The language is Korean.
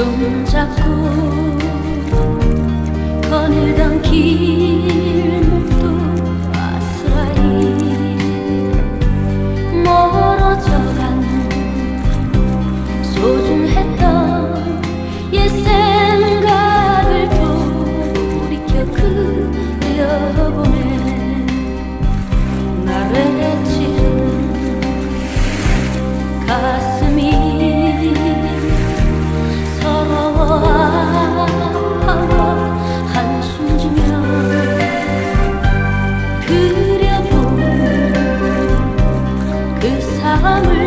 손잡고 거닐던 길목도 아스라이 멀어져간 소중했던 옛 생각을 돌이켜 그려보네 他们